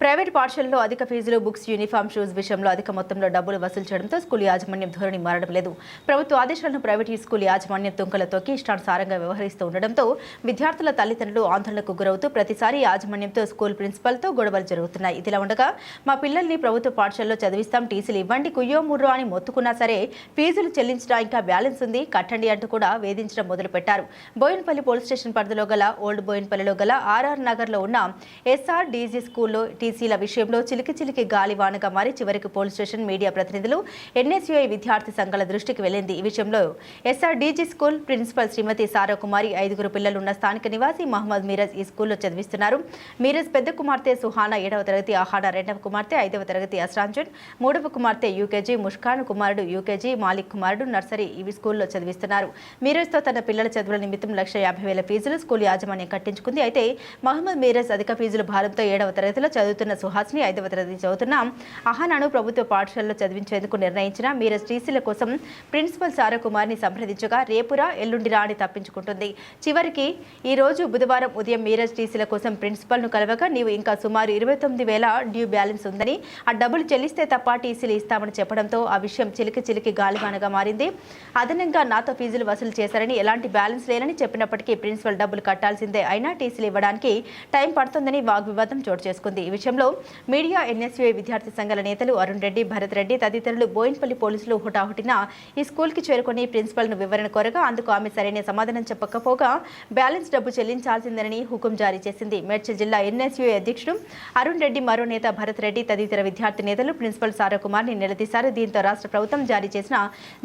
Private పాఠశాలలో అధిక ఫీజులు బుక్స్ యూనిఫామ్ షూస్ విషయంలో అధిక మొత్తంలో డబ్బులు వసూలు చేయడంతో స్కూల్ యాజమాన్యం ధోరణి మారడం లేదు. ప్రభుత్వ ఆదేశాలను ప్రైవేట్ స్కూల్ యాజమాన్యం తుంకలతోకి ఇష్టానుసారంగా వ్యవహరిస్తూ ఉండడంతో విద్యార్థుల తల్లిదండ్రులు ఆందోళనకు గురవుతూ ప్రతిసారి యాజమాన్యంతో స్కూల్ ప్రిన్సిపల్తో గొడవలు జరుగుతున్నాయి. ఇదిలా ఉండగా మా పిల్లల్ని ప్రభుత్వ పాఠశాలలో చదివిస్తాం టీసీలు ఇవ్వండి కుయ్యో ముర్రో అని మొత్తుకున్నా సరే ఫీజులు చెల్లించడం ఇంకా బ్యాలెన్స్ ఉంది కట్టండి అంటూ కూడా వేధించడం మొదలుపెట్టారు. బోయిన్పల్లి పోలీస్ స్టేషన్ పరిధిలో గల ఓల్డ్ బోయిన్పల్లిలో గల ఆర్ఆర్ నగర్లో ఉన్న ఎస్ఆర్డీజీ స్కూల్లో స్కూల్లో టీసీల విషయంలో చిలికి చిలికి గాలివానగా మారి చివరికి పోలీస్ స్టేషన్ మీడియా ప్రతినిధులు ఎన్ఎస్యుఐ విద్యార్థి సంఘాల దృష్టికి వెళ్ళింది. ఈ విషయంలో SR DG school principal Srimati Sarakumari ఐదుగురు పిల్లలు ఉన్న స్థానిక నివాసి మహమ్మద్ మీరజ్ ఈ స్కూల్లో చదివిస్తున్నారు. మీరజ్ పెద్ద కుమార్తె సుహానా ఏడవ తరగతి ఆహానా రెండవ కుమార్తె ఐదవ తరగతి అస్రాంజన్ మూడవ కుమార్తె యూకేజీ ముష్కాన్ కుమారుడు యూకేజీ మాలిక్ కుమారుడు నర్సరీ ఇవి స్కూల్లో చదివిస్తున్నారు. మీరజ్తో తన పిల్లల చదువుల నిమిత్తం లక్ష యాభై వేల ఫీజులు స్కూల్ యాజమాన్యం కట్టించుకుంది. అయితే మహమ్మద్ మీరజ్ అధిక ఫీజుల భారంతో ఏడవ తరగతిలో చదువుతున్న సుహాస్ని ఐదవ తరగతి చదువుతున్న. అహానాను ప్రభుత్వ పాఠశాలలో చదివించేందుకు నిర్ణయించిన మీరజ్ టీసీల కోసం ప్రిన్సిపల్ సారకుమార్ని సంప్రదించగా రేపురా ఎల్లుండిరా అని తప్పించుకుంటుంది. చివరికి ఈ రోజు బుధవారం ఉదయం మీరజ్ టీసీల కోసం ప్రిన్సిపల్ను కలవగా నీవు ఇంకా సుమారు ఇరవై తొమ్మిది వేల డ్యూ బ్యాలెన్స్ ఉందని ఆ డబ్బులు చెల్లిస్తే తప్ప టీసీలు ఇస్తామని చెప్పడంతో ఆ విషయం చిలికి చిలికి గాలివానగా మారింది. అదనంగా నాతో ఫీజులు వసూలు చేశారని ఎలాంటి బ్యాలెన్స్ లేనని చెప్పినప్పటికీ ప్రిన్సిపల్ డబ్బులు కట్టాల్సిందే. అయినా టీసీలు ఇవ్వడానికి టైం పడుతుందని వాగ్వివాదం చోటు చేసుకుంది. ఈ విషయంలో మీడియా ఎన్ఎస్యుఐ విద్యార్థి సంఘాల నేతలు అరుణ్ రెడ్డి భరత్ రెడ్డి తదితరులు బోయిన్పల్లి పోలీసులు హుటాహుటిన ఈ స్కూల్కి చేరుకుని ప్రిన్సిపల్ను వివరణ కోరగా అందుకు ఆమె సరైన సమాధానం చెప్పకపోగా బ్యాలెన్స్ డబ్బు చెల్లించాల్సిందని హుకుం జారీ చేసింది. మేడ్చల్ జిల్లా ఎన్ఎస్యుఐ అధ్యక్షుడు అరుణ్ రెడ్డి మరో నేత భరత్ రెడ్డి తదితర విద్యార్థి నేతలు ప్రిన్సిపల్ సారా కుమార్ని నిలదీశారు. దీంతో రాష్ట్ర ప్రభుత్వం జారీ చేసిన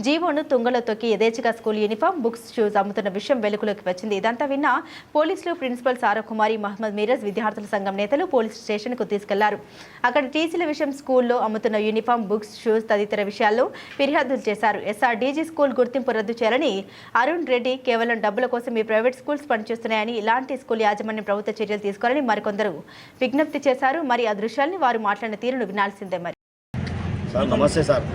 జీవోను తుంగలో తొక్కి యథేచ్ఛగా స్కూల్ యూనిఫామ్ బుక్స్ షూస్ అమ్ముతున్న విషయం వెలుగులోకి వచ్చింది. ఇదంతా విన్న పోలీసులు ప్రిన్సిపల్ సారా కుమారి మహమ్మద్ మీరజ్ విద్యార్థుల సంఘం నేతలు పోలీస్ స్టేషన్కు తీసుకెళ్ళారు. అక్కడ టీసీల విషయం స్కూల్లో అమ్ముతున్న యూనిఫామ్ బుక్స్ షూస్ తదితర విషయాల్లో ఫిర్యాదులు చేశారు. ఎస్ఆర్డీజీ స్కూల్ గుర్తింపు రద్దు చేయాలని అరుణ్ రెడ్డి కేవలం డబ్బుల కోసం ఈ ప్రైవేట్ స్కూల్స్ పనిచేస్తున్నాయని ఇలాంటి స్కూల్ యాజమాన్యం ప్రభుత్వ చర్యలు తీసుకోవాలని మరికొందరు విజ్ఞప్తి చేశారు. మరి ఆ దృశ్యాల్ని వారు మాట్లాడిన తీరును వినాల్సిందే మరి. సార్ నమస్తే సార్.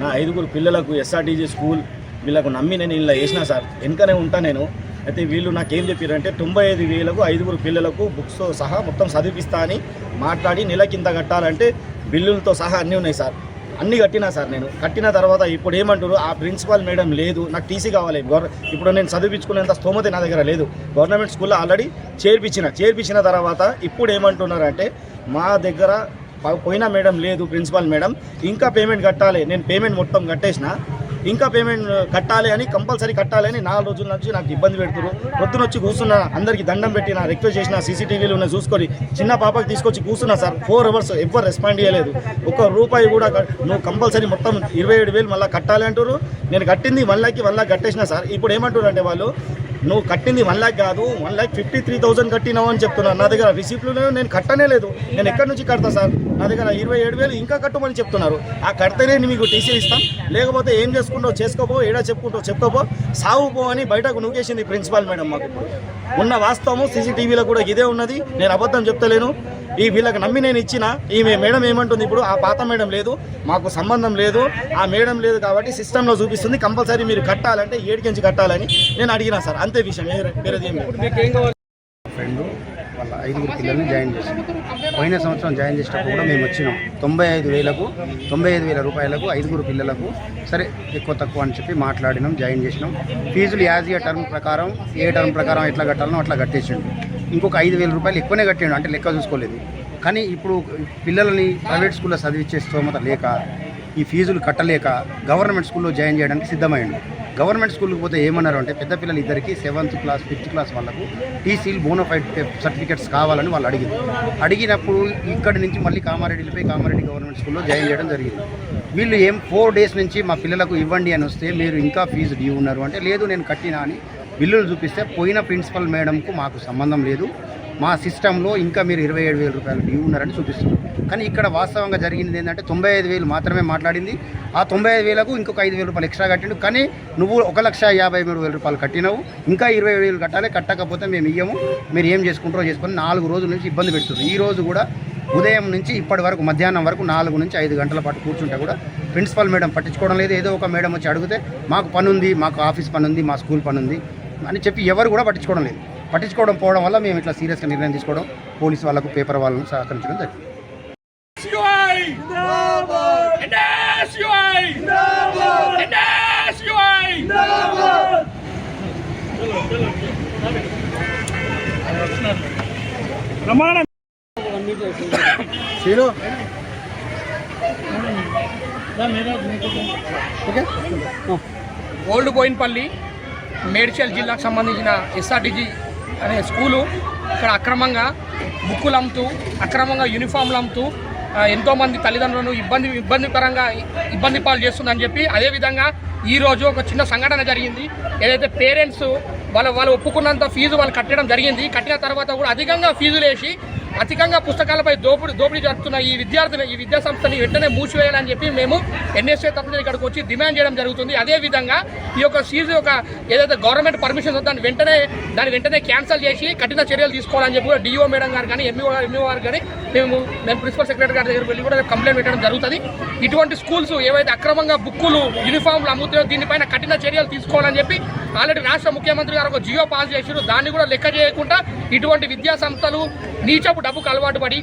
నా ఐదుగురు పిల్లలకు ఎస్ఆర్టీజీ స్కూల్ వీళ్ళకు నమ్మి నేను ఇలా వేసిన సార్. వెనుకనే ఉంటా నేను. అయితే వీళ్ళు నాకేం చెప్పారంటే తొంభై ఐదు వేలకు ఐదుగురు పిల్లలకు బుక్స్తో సహా మొత్తం చదివిస్తా అని మాట్లాడి నెల కింద కట్టాలంటే బిల్లులతో సహా అన్నీ ఉన్నాయి సార్. అన్నీ కట్టినా సార్ నేను. కట్టిన తర్వాత ఇప్పుడు ఏమంటారు ఆ ప్రిన్సిపాల్ మేడం లేదు నాకు టీసీ కావాలి. గవర్ ఇప్పుడు నేను చదివించుకునేంత స్తోమత నా దగ్గర లేదు. గవర్నమెంట్ స్కూల్లో ఆల్రెడీ చేర్పించిన చేర్పించిన తర్వాత ఇప్పుడు ఏమంటున్నారంటే మా దగ్గర పోయినా పోయిన మేడం లేదు ప్రిన్సిపాల్ మేడం. ఇంకా పేమెంట్ కట్టాలి. నేను పేమెంట్ మొత్తం కట్టేసిన ఇంకా పేమెంట్ కట్టాలి అని కంపల్సరీ కట్టాలి అని నాలుగు రోజుల నుంచి నాకు ఇబ్బంది పెడుతున్నారు పొద్దున వచ్చి కూర్చున్నా అందరికి దండం పెట్టిన రిక్వెస్ట్ చేసిన సీసీటీవీలు ఉన్నాయి చూసుకొని చిన్న పాపకి తీసుకొచ్చి కూర్చున్నా సార్ ఫోర్ అవర్స్ ఎవ్వరు రెస్పాండ్ చేయలేదు ఒక్క రూపాయి కూడా నువ్వు కంపల్సరీ మొత్తం ఇరవై ఏడు వేలు మళ్ళీ కట్టాలి అంటారు నేను కట్టింది వన్ ల్యాక్కి వన్ ల్యాక్ కట్టేసిన సార్. ఇప్పుడు ఏమంటారు అంటే వాళ్ళు నువ్వు కట్టింది వన్ ల్యాక్ కాదు one lakh fifty three thousand కట్టినావు అని చెప్తున్నాను. నా దగ్గర రిసిప్ట్లు నేను కట్టనే లేదు. నేను ఎక్కడి నుంచి కడతా సార్? నా దగ్గర ఇరవై ఏడు వేలు ఇంకా కట్టమని చెప్తున్నారు. ఆ కడితేనే మీకు టీసీ ఇస్తాం. లేకపోతే ఏం చేసుకుంటావు చేసుకోపో ఏడా చెప్పుకుంటావు చెప్పుకోపో సాగుపో అని బయటకు నూకేసింది ప్రిన్సిపాల్ మేడం మాకు. ఉన్న వాస్తవము సీసీటీవీలో కూడా ఇదే ఉన్నది. నేను అబద్ధం చెప్తలేను. ఈ వీళ్ళకి నమ్మి నేను ఇచ్చిన ఈమె మేడం ఏమంటుంది ఇప్పుడు ఆ పాత మేడం లేదు మాకు సంబంధం లేదు ఆ మేడం లేదు కాబట్టి సిస్టంలో చూపిస్తుంది కంపల్సరీ మీరు కట్టాలంటే ఏడికించి కట్టాలని నేను అడిగినా సార్. అంతే విషయం వేరేది ఏం ఫ్రెండ్ వాళ్ళ ఐదుగురు పిల్లల్ని జాయిన్ చేసాం పోయిన సంవత్సరం జాయిన్ చేసేటప్పుడు కూడా మేము వచ్చినాం. తొంభై ఐదు వేలకు తొంభై ఐదు వేల రూపాయలకు ఐదుగురు పిల్లలకు సరే ఎక్కువ తక్కువ అని చెప్పి మాట్లాడినాం జాయిన్ చేసినాం. ఫీజులు యాజ్ ఏ టర్మ్ ప్రకారం ఏ టర్మ్ ప్రకారం ఎట్లా కట్టాలనో అట్లా కట్టేసిండు. ఇంకొక ఐదు వేల రూపాయలు ఎక్కువనే కట్టాడు అంటే లెక్క చూసుకోలేదు. కానీ ఇప్పుడు పిల్లలని ప్రైవేట్ స్కూల్లో చదివించే స్తోమత లేక ఈ ఫీజులు కట్టలేక గవర్నమెంట్ స్కూల్లో జాయిన్ చేయడానికి సిద్ధమైండు. గవర్నమెంట్ స్కూల్కి పోతే ఏమన్నారు అంటే పెద్ద పిల్లలు ఇద్దరికి సెవెంత్ క్లాస్ ఫిఫ్త్ క్లాస్ వాళ్ళకు టీసీలు బోనోఫైడ్ సర్టిఫికేట్స్ కావాలని వాళ్ళు అడిగారు అడిగినప్పుడు ఇక్కడి నుంచి మళ్ళీ కామారెడ్డి కామారెడ్డి గవర్నమెంట్ స్కూల్లో జాయిన్ చేయడం జరిగింది. వీళ్ళు ఏం ఫోర్ డేస్ నుంచి మా పిల్లలకు ఇవ్వండి అని వస్తే మీరు ఇంకా ఫీజు డ్యూ ఉన్నారు అంటే లేదు నేను కట్టినా అని బిల్లులు చూపిస్తే పోయిన ప్రిన్సిపల్ మేడంకు మాకు సంబంధం లేదు. మా సిస్టంలో ఇంకా మీరు ఇరవై ఏడు వేల రూపాయలు డ్యూ ఉన్నారని చూపిస్తున్నారు. కానీ ఇక్కడ వాస్తవంగా జరిగింది ఏంటంటే తొంభై ఐదు వేలు మాత్రమే మాట్లాడింది. ఆ తొంభై ఐదు వేలకు ఇంకొక ఐదు వేల రూపాయలు ఎక్స్ట్రా కట్టిండు. కానీ నువ్వు ఒక లక్ష యాభై మూడు వేల రూపాయలు కట్టినావు. ఇంకా ఇరవై ఏడు వేలు కట్టాలి. కట్టకపోతే మేము ఇయ్యము. మీరు ఏం చేసుకుంటారో చేసుకొని నాలుగు రోజుల నుంచి ఇబ్బంది పెడుతుంది ఈ రోజు కూడా ఉదయం నుంచి ఇప్పటి వరకు మధ్యాహ్నం వరకు నాలుగు నుంచి ఐదు గంటల పాటు కూర్చుంటే కూడా ప్రిన్సిపల్ మేడం పట్టించుకోవడం లేదు. ఏదో ఒక మేడం వచ్చి అడిగితే మాకు పని ఉంది మాకు ఆఫీస్ పని ఉంది మా స్కూల్ పని ఉంది అని చెప్పి ఎవరు కూడా పట్టించుకోవడం లేదు. పట్టించుకోవడం పోవడం వల్ల మేము ఇట్లా సీరియస్గా నిర్ణయం తీసుకోవడం పోలీస్ వాళ్ళకు పేపర్ వాళ్ళను సహకరించడం జరిగింది! ఓల్డ్ బోయిన్పల్లి మేడ్చల్ జిల్లాకు సంబంధించిన ఎస్ఆర్టీజీ అనే స్కూలు ఇక్కడ అక్రమంగా బుక్కులు అమ్ముతూ అక్రమంగా యూనిఫామ్లు అమ్ముతూ ఎంతోమంది తల్లిదండ్రులను ఇబ్బంది ఇబ్బందికరంగా ఇబ్బంది పాలు చేస్తుందని చెప్పి అదేవిధంగా ఈరోజు ఒక చిన్న సంఘటన జరిగింది. ఏదైతే పేరెంట్స్ వాళ్ళ వాళ్ళు ఒప్పుకున్నంత ఫీజు వాళ్ళు కట్టడం జరిగింది. కట్టిన తర్వాత కూడా అధికంగా ఫీజులు వేసి అధికంగా పుస్తకాలపై దోపిడీ దోపిడీ జరుపుతున్న ఈ విద్యార్థులు ఈ విద్యా సంస్థని వెంటనే మూసివేయాలని చెప్పి మేము ఎన్ఎస్ఏ తరఫున ఇక్కడికి వచ్చి డిమాండ్ చేయడం జరుగుతుంది. అదేవిధంగా ఈ యొక్క సీజు యొక్క ఏదైతే గవర్నమెంట్ పర్మిషన్ దాన్ని వెంటనే దాన్ని వెంటనే క్యాన్సిల్ చేసి కఠిన చర్యలు తీసుకోవాలని చెప్పి కూడా డిఓ మేడం గారు కానీ ఎంఈఓ ఎంఈఓ గారు కానీ మేము మేము ప్రిన్సిపల్ సెక్రటరీ గారి దగ్గర వెళ్ళి కూడా కంప్లైంట్ పెట్టడం జరుగుతుంది. ఇటువంటి స్కూల్స్ ఏవైతే అక్రమంగా బుక్కులు యూనిఫామ్లు అమ్ముతాయో దీనిపైన కఠిన చర్యలు తీసుకోవాలని చెప్పి ఆల్రెడీ రాష్ట్ర ముఖ్యమంత్రి గారు ఒక జియో పాస్ చేసారు దాన్ని కూడా లెక్క చేయకుండా ఇటువంటి విద్యా సంస్థలు నీచపు డబ్బుకు అలవాటు పడి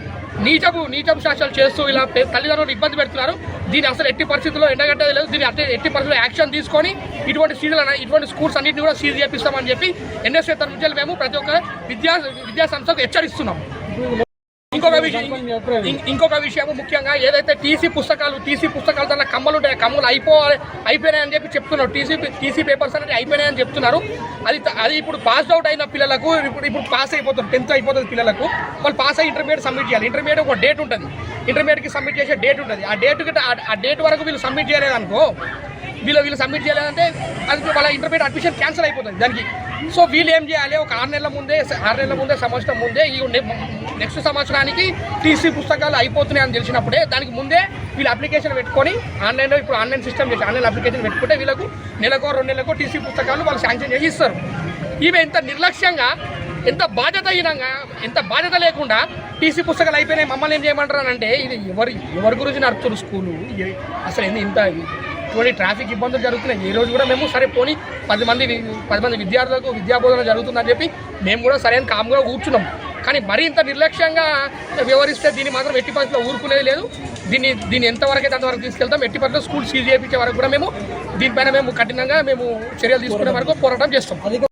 నీచపు నీచపు శాసనాలు చేస్తూ ఇలా తల్లిదండ్రులు ఇబ్బంది పెడుతున్నారు. దీని అసలు ఎట్టి పరిస్థితుల్లో ఎండగట్టేది లేదు. దీన్ని అట్టి ఎట్టి పరిస్థితుల్లో యాక్షన్ తీసుకొని ఇటువంటి సీజన్ ఇటువంటి స్కూల్స్ అన్నింటిని కూడా సీజ్ చేపిస్తామని చెప్పి ఎన్ఎస్ఏ తరఫు నుంచి మేము ప్రతి ఒక్క విద్యా విద్యా సంస్థకు హెచ్చరిస్తున్నాం. ఇంకొక విషయం ఇంకొక విషయం ముఖ్యంగా ఏదైతే టీసీ పుస్తకాలు టీసీ పుస్తకాలు దాంట్లో కమ్మలు ఉంటాయి కమ్మలు అయిపోవాలి అయిపోయినాయని చెప్పి చెప్తున్నారు. టీసీ టీసీ పేపర్స్ అనేది అయిపోయినాయని చెప్తున్నారు. అది అది ఇప్పుడు పాస్ అవుట్ అయిన పిల్లలకు ఇప్పుడు ఇప్పుడు పాస్ అయిపోతుంది టెన్త్ అయిపోతుంది పిల్లలకు. వాళ్ళు పాస్ అయ్యి ఇంటర్మీడియట్ సబ్మిట్ చేయాలి. ఇంటర్మీడియట్ ఒక డేట్ ఉంటుంది. ఇంటర్మీడియట్కి సబ్మిట్ చేసే డేట్ ఉంటుంది. ఆ డేట్ ఆ డేట్ వరకు వీళ్ళు సబ్మిట్ చేయలేదనుకో వీళ్ళు వీళ్ళు సబ్మిట్ చేయలేదంటే అది వాళ్ళ ఇంటర్మీడియట్ అడ్మిషన్ క్యాన్సిల్ అయిపోతుంది దానికి. సో వీళ్ళు ఏం చేయాలి? ఒక ఆరు నెలల ముందే ఆరు నెలల ముందే సంవత్సరం ముందే ఈ నెక్స్ట్ సంవత్సరానికి టీసీ పుస్తకాలు అయిపోతున్నాయి అని తెలిసినప్పుడే దానికి ముందే వీళ్ళు అప్లికేషన్ పెట్టుకొని ఆన్లైన్లో ఇప్పుడు ఆన్లైన్ సిస్టమ్ చేసి ఆన్లైన్ అప్లికేషన్ పెట్టుకుంటే వీళ్ళకు నెలకో రెండు నెలలకో టీసీ పుస్తకాలు వాళ్ళు శాంక్షన్ చేసి ఇస్తారు. ఇవి ఎంత నిర్లక్ష్యంగా ఎంత బాధ్యత బాధ్యతహీనంగా ఎంత బాధ్యత లేకుండా టీసీ పుస్తకాలు అయిపోయినాయి మమ్మల్ని ఏం చేయమంటారు అని అంటే ఇది ఎవరి ఎవరి గురించి నడుపుతున్నారు స్కూలు? ఇది అసలు ఇంత ఇటువంటి ట్రాఫిక్ ఇబ్బందులు జరుగుతున్నాయి. ఈ రోజు కూడా మేము సరే పోనీ పది మంది పది మంది విద్యార్థులకు విద్యాబోధన జరుగుతుందని చెప్పి మేము కూడా సరైన కామ్గా కూర్చున్నాం. కానీ మరీ ఇంత నిర్లక్ష్యంగా వ్యవహరిస్తే దీన్ని మాత్రం ఎట్టి పరిస్థితిలో ఊరుకునేది లేదు. దీన్ని దీన్ని ఎంతవరకు అయితే అంతవరకు తీసుకెళ్తాం ఎట్టి పరిస్థితిలో స్కూల్ సీజ్ చేయించే వరకు కూడా మేము దీనిపైన మేము కఠినంగా మేము చర్యలు తీసుకునే వరకు పోరాటం చేస్తాం.